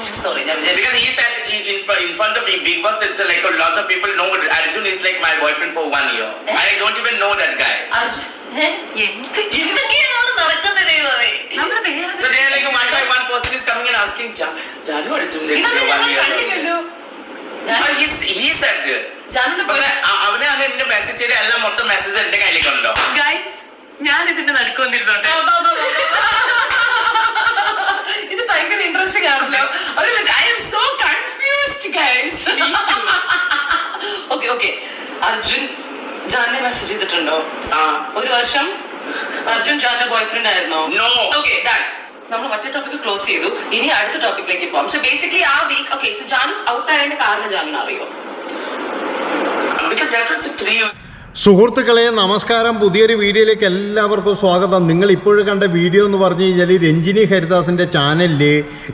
ഞാൻ Because he said in, in, in front of Big Boss, it's like a lot of people know Arjun is like my boyfriend for one year. Eh? I don't even know that guy. Arjun? എന്തൊക്കെയാണ് നടക്കുന്നത് ദൈവമേ So they are like one by one person is coming and asking, "Ja- Janu Arjun like ഇതൊന്നും one ഞങ്ങൾ year. കണ്ടില്ലല്ലോ Ah, he's, he said. ജാനുവിന്റെ പക്ഷേ അ- അവനെ അന്ന് എന്റെ മെസ്സേജ് എല്ലാം മൊത്തം മെസ്സേജ് എന്റെ കയ്യിലേക്കുണ്ടോ ഗൈസ് ഞാൻ ഇതിന്റെ നടുക്ക് വന്നിരുന്നോട്ടെ ഇത് ഭയങ്കര ഇൻട്രസ്റ്റിംഗ് ആണല്ലോ ഒരു minute I'm so confused guys okay okay Arjun Jane message ചെയ്തിട്ടുണ്ടോ? ആ. ഒരു വർഷം? അർജുൻ ജാന്റെ ബോയ് ഫ്രണ്ട് ആയിരുന്നോ? No. ഓക്കെ ഡൺ നമ്മൾ മറ്റേ ടോപ്പിക് ക്ലോസ് ചെയ്തു. ഇനി അടുത്ത ടോപ്പിക്കിലേക്ക് പോകാം സോ ബേസിക്കലി ആ week okay so Jan out ആയതിന്റെ കാരണം ജാനിന് അറിയോ? Because that was three സുഹൃത്തുക്കളെ നമസ്കാരം. പുതിയൊരു വീഡിയോയിലേക്ക് എല്ലാവർക്കും സ്വാഗതം. നിങ്ങൾ ഇപ്പോഴും കണ്ട വീഡിയോ എന്ന് പറഞ്ഞു കഴിഞ്ഞാൽ രഞ്ജിനി ഹരിദാസിന്റെ ചാനലിൽ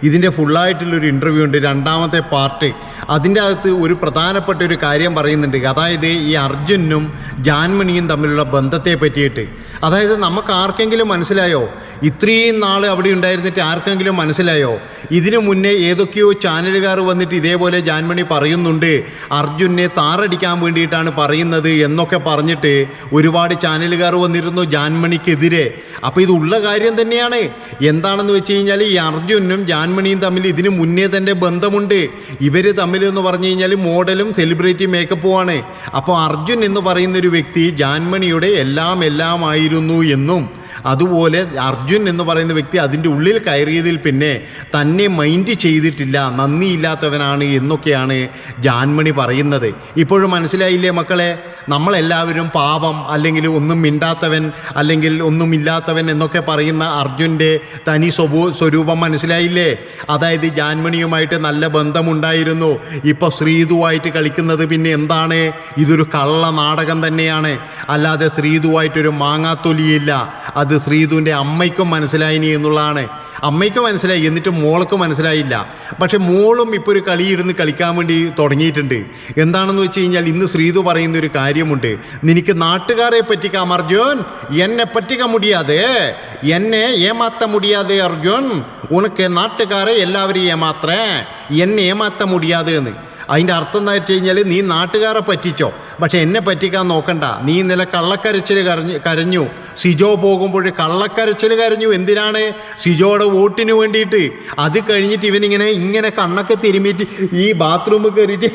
ഇതിന്റെ ഫുള്ളായിട്ടുള്ളൊരു ഇന്റർവ്യൂ ഉണ്ട് രണ്ടാമത്തെ പാർട്ട് അതിന്റെ അകത്ത് ഒരു പ്രധാനപ്പെട്ട ഒരു കാര്യം പറയുന്നുണ്ട്. അതായത് ഈ അർജുനും ജാൻമണിയും തമ്മിലുള്ള ബന്ധത്തെ പറ്റിയിട്ട്. അതായത് നമുക്ക് ആർക്കെങ്കിലും മനസ്സിലായോ? ഇത്രയും നാൾ അവിടെ ഉണ്ടായിരുന്നിട്ട് ആർക്കെങ്കിലും മനസ്സിലായോ? ഇതിനു മുന്നേ ഏതൊക്കെയോ ചാനലുകാർ വന്നിട്ട് ഇതേപോലെ ജാൻമണി പറയുന്നുണ്ട് അർജുനെ താറടിക്കാൻ വേണ്ടിയിട്ടാണ് പറയുന്നത് എന്നൊക്കെ പറഞ്ഞിട്ട് ഒരുപാട് ചാനലുകാർ വന്നിരുന്നു ജാൻമണിക്കെതിരെ. അപ്പോൾ ഇത് ഉള്ള കാര്യം തന്നെയാണ്. എന്താണെന്ന് വെച്ച് കഴിഞ്ഞാൽ ഈ അർജുനും ജാൻമണിയും തമ്മിൽ ഇതിനു മുന്നേ തന്നെ ബന്ധമുണ്ട്. ഇവർ തമ്മിൽ എന്ന് പറഞ്ഞു കഴിഞ്ഞാൽ മോഡലും സെലിബ്രിറ്റി മേക്കപ്പുമാണ് അപ്പോൾ അർജുൻ എന്ന് പറയുന്ന ഒരു വ്യക്തി ജാൻമണിയുടെ എല്ലാം എല്ലാമായിരുന്നു എന്നും അതുപോലെ അർജുൻ എന്ന് പറയുന്ന വ്യക്തി അതിന്റെ ഉള്ളിൽ കയറിയതിൽ പിന്നെ തന്നെ മൈൻഡ് ചെയ്തിട്ടില്ല നന്ദിയില്ലാത്തവനാണ് എന്നൊക്കെയാണ് ജാൻമണി പറയുന്നത്. ഇപ്പോഴും മനസ്സിലായില്ലേ മക്കളെ? നമ്മളെല്ലാവരും പാപം അല്ലെങ്കിൽ ഒന്നും മിണ്ടാത്തവൻ അല്ലെങ്കിൽ ഒന്നും ഇല്ലാത്തവൻ എന്നൊക്കെ പറയുന്ന അർജുന്റെ തനി സ്വഭൂ സ്വരൂപം മനസ്സിലായില്ലേ? അതായത് ജാൻമണിയുമായിട്ട് നല്ല ബന്ധമുണ്ടായിരുന്നു. ഇപ്പോൾ ശ്രീതുവായിട്ട് കളിക്കുന്നത് പിന്നെ എന്താണ്? ഇതൊരു കള്ള നാടകം തന്നെയാണ്. അല്ലാതെ ശ്രീതുവായിട്ടൊരു മാങ്ങാത്തൊലിയില്ല. അത് ശ്രീതുവിന്റെ അമ്മയ്ക്കും മനസ്സിലായിനി എന്നുള്ളതാണ്. അമ്മയ്ക്കും മനസ്സിലായി എന്നിട്ട് മോൾക്ക് മനസ്സിലായില്ല. പക്ഷെ മോളും ഇപ്പോൾ ഒരു കളിയിരുന്ന് കളിക്കാൻ വേണ്ടി തുടങ്ങിയിട്ടുണ്ട്. എന്താണെന്ന് വെച്ച് കഴിഞ്ഞാൽ ഇന്ന് ശ്രീതു പറയുന്ന ഒരു കാര്യമുണ്ട്. നിനക്ക് നാട്ടുകാരെ പറ്റിക്കാം അർജുൻ എന്നെ പറ്റിക്ക മുടിയാതെ എന്നെ ഏമാത്ത മുടിയാതെ അർജുൻ ഉനക്ക് നാട്ടുകാരെ എല്ലാവരും ഏമാത്രേ എന്നെ ഏമാത്ത മുടിയാതെ എന്ന് അതിന്റെ അർത്ഥം എന്താ വെച്ച് കഴിഞ്ഞാൽ നീ നാട്ടുകാരെ പറ്റിച്ചോ. പക്ഷേ എന്നെ പറ്റിക്കാൻ നോക്കണ്ട. നീ ഇന്നലെ കള്ളക്കരച്ചിൽ കരഞ്ഞു കരഞ്ഞു. സിജോ പോകുമ്പോൾ കള്ളക്കരച്ചിൽ കരഞ്ഞു. എന്തിനാണ്? സിജോയുടെ വോട്ടിന് വേണ്ടിയിട്ട്. അത് കഴിഞ്ഞിട്ട് ഇവനിങ്ങനെ ഇങ്ങനെ കണ്ണൊക്കെ തിരുമ്മിയിട്ട് ഈ ബാത്റൂമിൽ കയറിയിട്ട്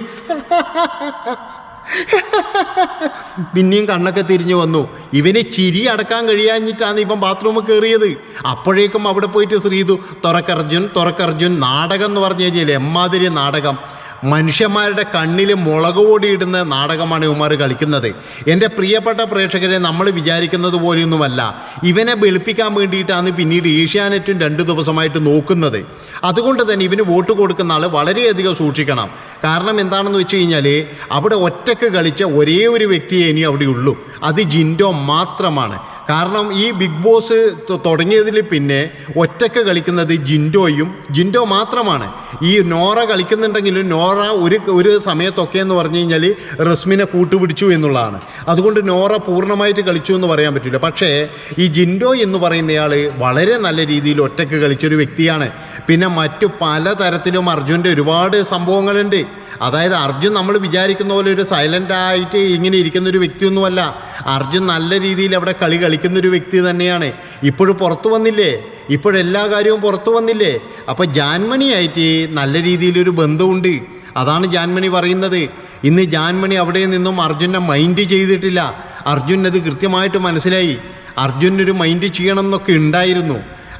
പിന്നെയും കണ്ണൊക്കെ തിരിഞ്ഞു വന്നു. ഇവന് ചിരി അടക്കാൻ കഴിയാഞ്ഞിട്ടാണ് ഇപ്പം ബാത്റൂമിൽ കയറിയത്. അപ്പോഴേക്കും അവിടെ പോയിട്ട് ശ്രീതു തുറക്കർജുൻ തുറക്കർജുൻ നാടകം എന്ന് പറഞ്ഞു കഴിഞ്ഞാൽ എമ്മാതിരി നാടകം. മനുഷ്യന്മാരുടെ കണ്ണിൽ മുളക് പൊടി ഇടുന്ന നാടകമാണ് ഇവന്മാർ കളിക്കുന്നത്. എന്റെ പ്രിയപ്പെട്ട പ്രേക്ഷകരെ നമ്മൾ വിചാരിക്കുന്നത് പോലെയൊന്നുമല്ല. ഇവനെ വെളുപ്പിക്കാൻ വേണ്ടിയിട്ടാണ് പിന്നീട് ഏഷ്യാനെറ്റും രണ്ട് ദിവസമായിട്ട് നോക്കുന്നത്. അതുകൊണ്ട് തന്നെ ഇവന് വോട്ട് കൊടുക്കുന്ന ആൾ വളരെയധികം സൂക്ഷിക്കണം. കാരണം എന്താണെന്ന് വെച്ച് കഴിഞ്ഞാൽ അവിടെ ഒറ്റയ്ക്ക് കളിച്ച ഒരേ ഒരു വ്യക്തിയെ ഇനി അവിടെ ഉള്ളൂ. അത് ജിൻഡോ മാത്രമാണ്. കാരണം ഈ ബിഗ് ബോസ് തുടങ്ങിയതിൽ പിന്നെ ഒറ്റയ്ക്ക് കളിക്കുന്നത് ജിൻഡോയും ജിൻഡോ മാത്രമാണ്. ഈ നോറ കളിക്കുന്നുണ്ടെങ്കിലും നോറ ഒരു ഒരു സമയത്തൊക്കെ എന്ന് പറഞ്ഞു കഴിഞ്ഞാൽ റസ്മിനെ കൂട്ടുപിടിച്ചു എന്നുള്ളതാണ്. അതുകൊണ്ട് നോറ പൂർണമായിട്ട് കളിച്ചു എന്ന് പറയാൻ പറ്റില്ല. പക്ഷേ ഈ ജിൻഡോ എന്ന് പറയുന്നയാൾ വളരെ നല്ല രീതിയിൽ ഒറ്റയ്ക്ക് കളിച്ചൊരു വ്യക്തിയാണ്. പിന്നെ മറ്റു പലതരത്തിലും അർജുന്റെ ഒരുപാട് സംഭവങ്ങളുണ്ട്. അതായത് അർജുൻ നമ്മൾ വിചാരിക്കുന്ന പോലെ ഒരു സൈലന്റ് ആയിട്ട് ഇങ്ങനെ ഇരിക്കുന്ന ഒരു വ്യക്തിയൊന്നുമല്ല. അർജുൻ നല്ല രീതിയിൽ അവിടെ കളി കളിക്കുന്ന ഒരു വ്യക്തി തന്നെയാണ്. ഇപ്പോഴും പുറത്തു വന്നില്ലേ? ഇപ്പോഴെല്ലാ കാര്യവും പുറത്തു വന്നില്ലേ? അപ്പോൾ ജാൻമണിയായിട്ട് നല്ല രീതിയിലൊരു ബന്ധമുണ്ട്. അതാണ് ജാൻമണി പറയുന്നത്. ഇന്ന് ജാൻമണി അവിടെ നിന്നും അർജുനെ മൈൻഡ് ചെയ്തിട്ടില്ല. അർജുൻ അത് കൃത്യമായിട്ട് മനസ്സിലായി. അർജുനൊരു മൈൻഡ് ചെയ്യണം എന്നൊക്കെ ഉണ്ടായിരുന്നു.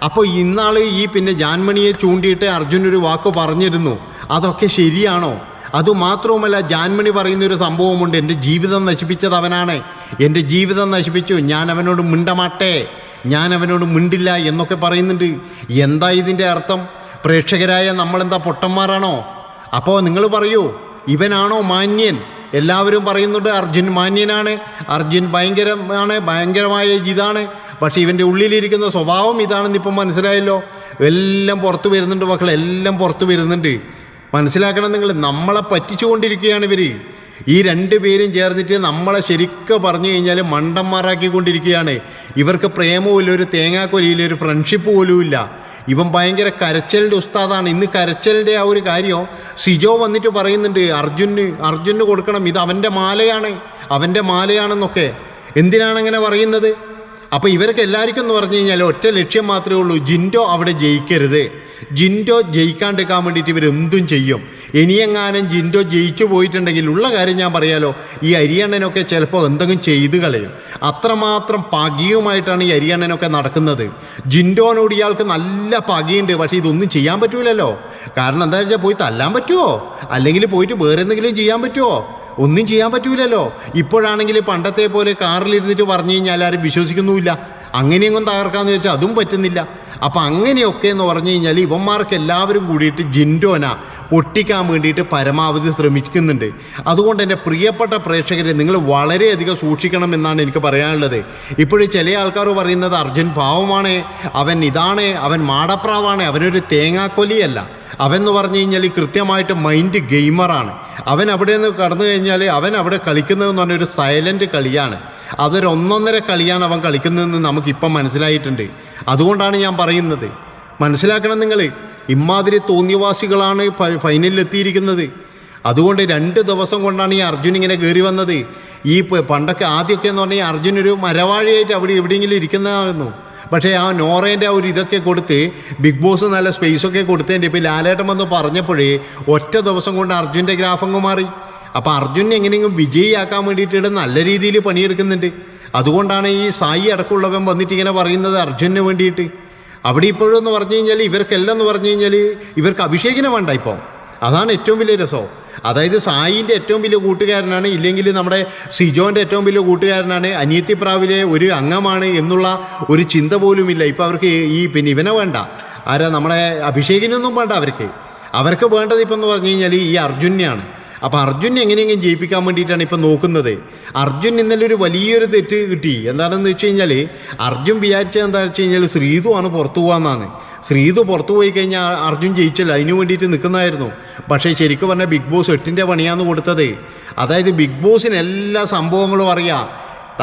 അപ്പോൾ ഇന്നാൾ ഈ പിന്നെ ജാൻമണിയെ ചൂണ്ടിയിട്ട് അർജുനൊരു വാക്ക് പറഞ്ഞിരുന്നു. അതൊക്കെ ശരിയാണോ? അതുമാത്രവുമല്ല ജാൻമണി പറയുന്ന ഒരു സംഭവമുണ്ട്. എന്റെ ജീവിതം നശിപ്പിച്ചത് അവനാണ്. എന്റെ ജീവിതം നശിപ്പിച്ചു. ഞാൻ അവനോട് മിണ്ടമാട്ടെ. ഞാൻ അവനോട് മിണ്ടില്ല എന്നൊക്കെ പറയുന്നുണ്ട്. എന്താ ഇതിന്റെ അർത്ഥം? പ്രേക്ഷകരായ നമ്മളെന്താ പൊട്ടന്മാരാണോ? അപ്പോൾ നിങ്ങൾ പറയൂ ഇവനാണോ മാന്യൻ? എല്ലാവരും പറയുന്നുണ്ട് അർജുൻ മാന്യനാണ്. അർജുൻ ഭയങ്കരമാണ് ഭയങ്കരമായ ഇതാണ്. പക്ഷേ ഇവന്റെ ഉള്ളിലിരിക്കുന്ന സ്വഭാവം ഇതാണെന്ന് ഇപ്പം മനസ്സിലായല്ലോ. എല്ലാം പുറത്തു വരുന്നുണ്ട് മക്കളെ എല്ലാം പുറത്തു വരുന്നുണ്ട്. മനസ്സിലാക്കണം നിങ്ങൾ നമ്മളെ പറ്റിച്ചുകൊണ്ടിരിക്കുകയാണ് ഇവർ ഈ രണ്ട് പേരും ചേർന്നിട്ട് നമ്മളെ ശരിക്കും പറഞ്ഞു കഴിഞ്ഞാൽ മണ്ടന്മാരാക്കിക്കൊണ്ടിരിക്കുകയാണ്. ഇവർക്ക് പ്രേമവും ഇല്ല ഒരു തേങ്ങാക്കൊലിയില്ല ഒരു ഫ്രണ്ട്ഷിപ്പ് പോലും ഇല്ല ഇവൻ ഭയങ്കര കരച്ചലിന്റെ ഉസ്താദാണ്. ഇന്ന് കരച്ചലിന്റെ ആ ഒരു കാര്യം സിജോ വന്നിട്ട് പറയുന്നുണ്ട് അർജുന് അർജുന് കൊടുക്കണം ഇത് അവന്റെ മാലയാണ് അവന്റെ മാലയാണെന്നൊക്കെ. എന്തിനാണ് അങ്ങനെ പറയുന്നത്? അപ്പോൾ ഇവരൊക്കെ എല്ലാവർക്കും എന്ന് പറഞ്ഞു കഴിഞ്ഞാൽ ഒറ്റ ലക്ഷ്യം മാത്രമേ ഉള്ളൂ ജിൻഡോ അവിടെ ജയിക്കരുത്. ജിൻഡോ ജയിക്കാണ്ടിരിക്കാൻ വേണ്ടിയിട്ട് ഇവരെന്തും ചെയ്യും. ഇനിയെങ്ങാനും ജിൻഡോ ജയിച്ചു പോയിട്ടുണ്ടെങ്കിൽ ഉള്ള കാര്യം ഞാൻ പറയാലോ ഈ അരിയണ്ണനൊക്കെ ചിലപ്പോൾ എന്തെങ്കിലും ചെയ്തു കളയും. അത്രമാത്രം പകിയുമായിട്ടാണ് ഈ അരിയണ്ണനൊക്കെ നടക്കുന്നത്. ജിൻഡോനോട് ഇയാൾക്ക് നല്ല പകയുണ്ട് പക്ഷേ ഇതൊന്നും ചെയ്യാൻ പറ്റൂലല്ലോ. കാരണം എന്താ വെച്ചാൽ പോയി തല്ലാൻ പറ്റുമോ അല്ലെങ്കിൽ പോയിട്ട് വേറെ എന്തെങ്കിലും ചെയ്യാൻ പറ്റുമോ ഒന്നും ചെയ്യാൻ പറ്റൂലല്ലോ. ഇപ്പോഴാണെങ്കിൽ പണ്ടത്തെ പോലെ കാറിലിരുന്നിട്ട് പറഞ്ഞു കഴിഞ്ഞാൽ ആരും വിശ്വസിക്കുന്നുമില്ല. അങ്ങനെയൊന്നും തകർക്കാന്ന് ചോദിച്ചാൽ അതും പറ്റുന്നില്ല. അപ്പം അങ്ങനെയൊക്കെ എന്ന് പറഞ്ഞു കഴിഞ്ഞാൽ ഇവന്മാർക്ക് എല്ലാവരും കൂടിയിട്ട് ജിൻഡോന ഒട്ടിക്കാൻ വേണ്ടിയിട്ട് പരമാവധി ശ്രമിക്കുന്നുണ്ട്. അതുകൊണ്ട് എന്റെ പ്രിയപ്പെട്ട പ്രേക്ഷകരെ നിങ്ങൾ വളരെയധികം സൂക്ഷിക്കണം എന്നാണ് എനിക്ക് പറയാനുള്ളത്. ഇപ്പോഴും ചില ആൾക്കാർ പറയുന്നത് അർജുൻ പാവമാണ് അവൻ ഇതാണ് അവൻ മാടപ്രാവാണ് അവനൊരു തേങ്ങാക്കൊലിയല്ല. അവൻ എന്ന് പറഞ്ഞു കഴിഞ്ഞാൽ കൃത്യമായിട്ട് മൈൻഡ് ഗെയിമറാണ് അവൻ അവിടെ നിന്ന് കടന്നു കഴിഞ്ഞാൽ അവൻ അവിടെ കളിക്കുന്നതെന്ന് പറഞ്ഞൊരു സൈലന്റ് സൈലന്റ് കളിയാണ്. അതൊരു ഒന്നൊന്നര കളിയാണ് അവൻ കളിക്കുന്നതെന്ന് നമുക്കിപ്പം മനസ്സിലായിട്ടുണ്ട്. അതുകൊണ്ടാണ് ഞാൻ പറയുന്നത്. മനസ്സിലാക്കണം നിങ്ങൾ ഇമാതിരി തോന്നിയവാസികളാണ് ഫൈനലിൽ എത്തിയിരിക്കുന്നത് അതുകൊണ്ട് രണ്ട് ദിവസം കൊണ്ടാണ് ഈ അർജുൻ ഇങ്ങനെ കയറി വന്നത്. ഈ പണ്ടൊക്കെ ആദ്യമൊക്കെ എന്ന് പറഞ്ഞാൽ അർജുൻ ഒരു മരവാഴിയായിട്ട് അവിടെ എവിടെയെങ്കിലും ഇരിക്കുന്നതായിരുന്നു. പക്ഷേ ആ നോറേന്റെ ആ ഒരു ഇതൊക്കെ കൊടുത്ത് ബിഗ് ബോസ് നല്ല സ്പേസൊക്കെ കൊടുത്തതിന്റെ ഇപ്പോൾ ലാലേട്ടൻ വന്ന് പറഞ്ഞപ്പോഴേ ഒറ്റ ദിവസം കൊണ്ട് അർജുന്റെ ഗ്രാഫങ്ങ് മാറി. അപ്പോൾ അർജുനെ എങ്ങനെയെങ്കിലും വിജയിയാക്കാൻ വേണ്ടിയിട്ട് നല്ല രീതിയിൽ പണിയെടുക്കുന്നുണ്ട്. അതുകൊണ്ടാണ് ഈ സായി അടക്കമുള്ളവൻ വന്നിട്ട് ഇങ്ങനെ പറയുന്നത് അർജുനന് വേണ്ടിയിട്ട്. അവിടെ ഇപ്പോഴും എന്ന് പറഞ്ഞു കഴിഞ്ഞാൽ ഇവർക്കെല്ലാം എന്ന് പറഞ്ഞു കഴിഞ്ഞാൽ ഇവർക്ക് അഭിഷേകിനെ വേണ്ട ഇപ്പോൾ അതാണ് ഏറ്റവും വലിയ രസം. അതായത് സായിന്റെ ഏറ്റവും വലിയ കൂട്ടുകാരനാണ് ഇല്ലെങ്കിൽ നമ്മുടെ സിജോന്റെ ഏറ്റവും വലിയ കൂട്ടുകാരനാണ് അനിയത്തിപ്രാവിലെ ഒരു അംഗമാണ് എന്നുള്ള ഒരു ചിന്ത പോലുമില്ല ഇപ്പോൾ അവർക്ക് ഈ പിന്നെ ഇവനെ വേണ്ട. ആരാ നമ്മുടെ അഭിഷേകിനൊന്നും വേണ്ട അവർക്ക്. അവർക്ക് വേണ്ടത് ഇപ്പം എന്ന് പറഞ്ഞു കഴിഞ്ഞാൽ ഈ അർജുനെയാണ്. അപ്പം അർജുൻ എങ്ങനെയെങ്കിലും ജയിപ്പിക്കാൻ വേണ്ടിയിട്ടാണ് ഇപ്പം നോക്കുന്നത്. അർജുൻ ഇന്നലെ ഒരു വലിയൊരു തെറ്റ് കിട്ടി. എന്താണെന്ന് വെച്ച് കഴിഞ്ഞാൽ അർജുൻ വിചാരിച്ചത് എന്താ വെച്ച് കഴിഞ്ഞാൽ ശ്രീതു ആണ് പുറത്തു പോകാമെന്നാണ് ശ്രീതു പുറത്തു പോയി കഴിഞ്ഞാൽ അർജുൻ ജയിച്ചല്ലോ അതിനു വേണ്ടിയിട്ട് നിൽക്കുന്നതായിരുന്നു. പക്ഷേ ശരിക്കും പറഞ്ഞാൽ ബിഗ് ബോസ് എട്ടിന്റെ പണിയാന്ന് കൊടുത്തത്. അതായത് ബിഗ് ബോസിന് എല്ലാ സംഭവങ്ങളും അറിയാം.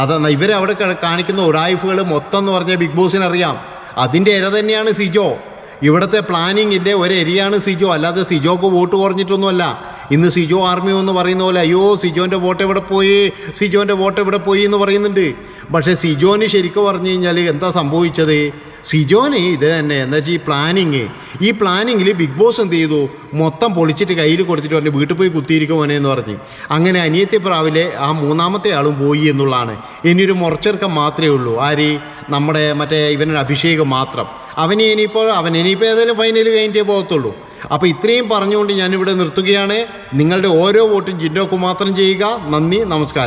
അത് ഇവരവിടെ കാണിക്കുന്ന ഉടായ്പകൾ മൊത്തം എന്ന് പറഞ്ഞാൽ ബിഗ് ബോസിന് അറിയാം. അതിന്റെ ഇര തന്നെയാണ് സിജോ. ഇവിടുത്തെ പ്ലാനിങ്ങിന്റെ ഒരു സിജോ. അല്ലാതെ സിജോക്ക് വോട്ട് കുറഞ്ഞിട്ടൊന്നുമല്ല. ഇന്ന് സിജോ ആർമി എന്ന് പറയുന്ന പോലെ അയ്യോ സിജോന്റെ വോട്ട് എവിടെ പോയി? സിജോന്റെ വോട്ട് എവിടെ പോയി? എന്ന് പറയുന്നുണ്ട്. പക്ഷേ സിജോന് ശരിക്കും പറഞ്ഞു കഴിഞ്ഞാൽ എന്താ സംഭവിച്ചത്? സിജോന് ഇത് തന്നെ എന്താ വെച്ചാൽ ഈ പ്ലാനിങ് ഈ പ്ലാനിങ്ങിൽ ബിഗ് ബോസ് എന്ത് ചെയ്തു? മൊത്തം പൊളിച്ചിട്ട് കയ്യിൽ കൊടുത്തിട്ട് പറഞ്ഞു വീട്ടിൽ പോയി കുത്തിയിരിക്കുമോനെ എന്ന് പറഞ്ഞ്. അങ്ങനെ അനിയത്തി പ്രാവിലെ ആ മൂന്നാമത്തെ ആളും പോയി എന്നുള്ളതാണ്. ഇനിയൊരു മുറച്ചെറുക്കം മാത്രമേ ഉള്ളൂ. ആര്? നമ്മുടെ മറ്റേ ഇവനൊരു അഭിഷേകം മാത്രം. അവന് ഇനിയിപ്പോൾ അവൻ ഇനിയിപ്പോൾ ഏതായാലും ഫൈനൽ കഴിഞ്ഞിട്ടേ പോകത്തുള്ളൂ. അപ്പോൾ ഇത്രയും പറഞ്ഞുകൊണ്ട് ഞാനിവിടെ നിർത്തുകയാണ്. നിങ്ങളുടെ ഓരോ വോട്ടും ജിൻഡോക്ക് മാത്രം ചെയ്യുക. നന്ദി നമസ്കാരം.